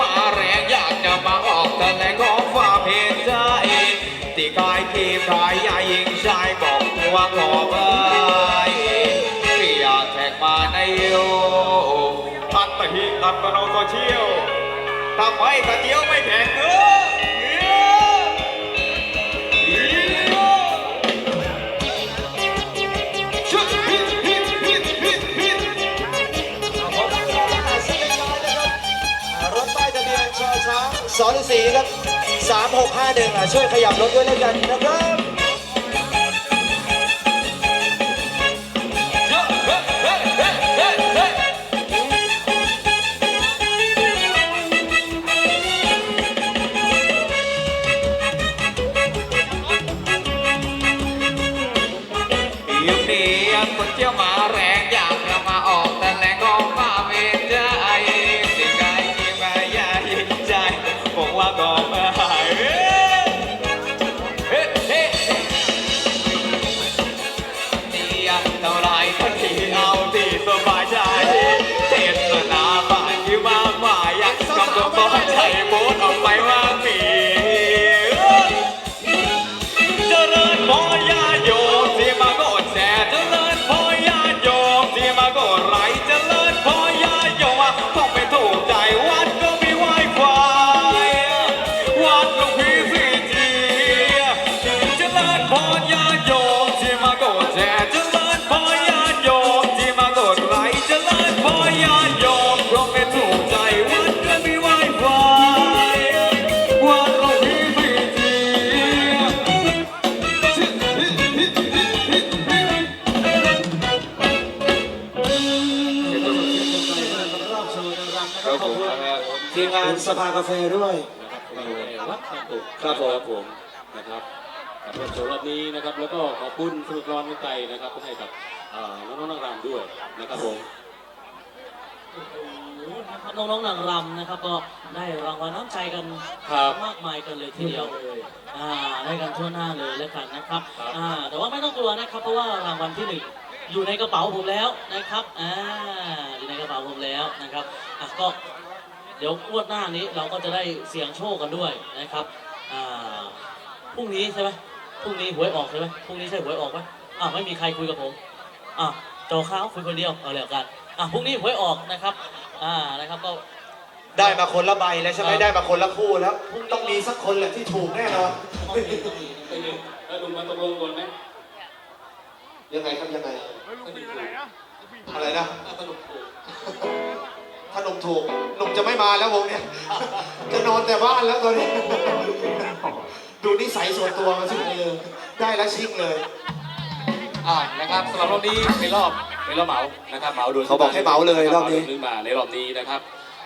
มาแรงอยากจะมาออกแถลงของความเห็นใจที่กายทีมกายใหญ่ยิงชายบอกว่าขอไปที่อยากแทกมาในโยอันตะหิอัตโนโซเชียลทำไมกระเจียวไม่แข็ง สีครับ 3651อะช่วยขยับรถด้วยแล้วกันนะครับยุคนี้คนเที่ยวมาแรง ครับขอบคุณทีมงานสภากาแฟด้วยวัดตะตุกครับผมครับผมนะครับกับรถโชว์รอบนี้นะครับ แล้วก็ขอบคุณสุรกรนุไตนะครับให้กับอ่าน้องๆนางรำด้วยนะครับผม น้องๆนางรำนะครับก็ได้รางวัลน้ำใจกันครับ มากมายกันเลยทีเดียวอ่าได้กันทั่วหน้าเลยแล้วกันนะครับครับอ่าแต่ว่าไม่ต้องกลัวนะครับ เพราะว่ารางวัลที่หนึ่งอยู่ในกระเป๋าผมแล้วนะครับอ่า อยู่ในกระเป๋าผมแล้วนะครับอะก็เดี๋ยวงวดหน้านี้เราก็จะได้เสี่ยงโชคกันด้วยนะครับอ่าพรุ่งนี้ใช่ไหมพรุ่งนี้หวยออกใช่ไหมพรุ่งนี้ใช่หวยออกไหมอ่าไม่มีใครคุยกับผมอะโจข้าวคุยคนเดียวเอาแล้วกันอะพรุ่งนี้หวยออกนะครับอ่านะครับก็ ได้มาคนละใบแล้วใช่ไหมครับได้มาคนละคู่แล้ว ต้องมีสักคนแหละที่ถูกแน่นอนแล้วลุงมาตกลงก่อนไหมยังไงครับยังไงสนุกถูกอะไรนะสนุกถูก ถ้าหนุ่มถูกหนุ่มจะไม่มาแล้ววงเนี้ย จะนอนแต่บ้านแล้วตอนนี้ ดูนิสัยส่วนตัวมาสิเออได้แล้วชิคเลย อ่านะครับสำหรับรอบนี้เป็นรอบเป็นรอบเหมานะครับเหมาโดยเขาบอกให้เหมาเลยรอบนี้เหมาโดยขึ้นมาในรอบนี้นะครับ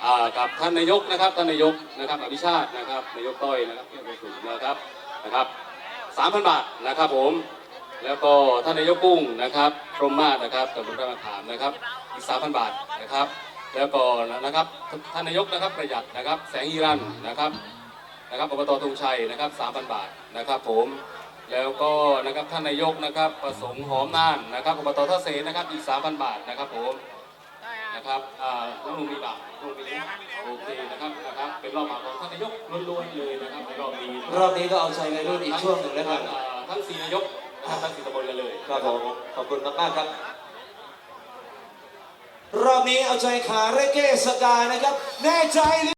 อ่ากับท่านนายกนะครับท่านนายกนะครับอภิชาตินะครับนายกต้อยนะครับเที่ยวไปสูงนะครับนะครับสามพันบาทนะครับผม แล้วก็ท่านนายกกุ้งนะครับพรหมมาศนะครับตำบลพระมะขามนะครับอีกสามพันบาทนะครับ แล้วก็นะครับท่านนายกนะครับประหยัดนะครับ แสงอีรันนะครับนะครับอบตธงชัยนะครับสามพันบาทนะครับ ผมแล้วก็นะครับท่านนายกนะครับประสงค์หอมน่านนะครับอบตท่าเสนนะครับอีก 3,000 บาทนะครับผมนะครับอ่าน้องลุงมีบาทลุงมีโอเคนะครับนะครับเป็นรอบมาของท่านนายกล้วนๆเลยนะครับในรอบนี้รอบนี้ก็เอาใจวัยรุ่นอีกช่วงหนึ่งแล้วกันอ่าทั้งสี่นายกนะครับทั้งสี่ตำบลกันเลยครับผมขอบคุณมากมากๆครับ รอบนี้เอาใจขาเรเก้สกานะครับ แน่ใจหรือ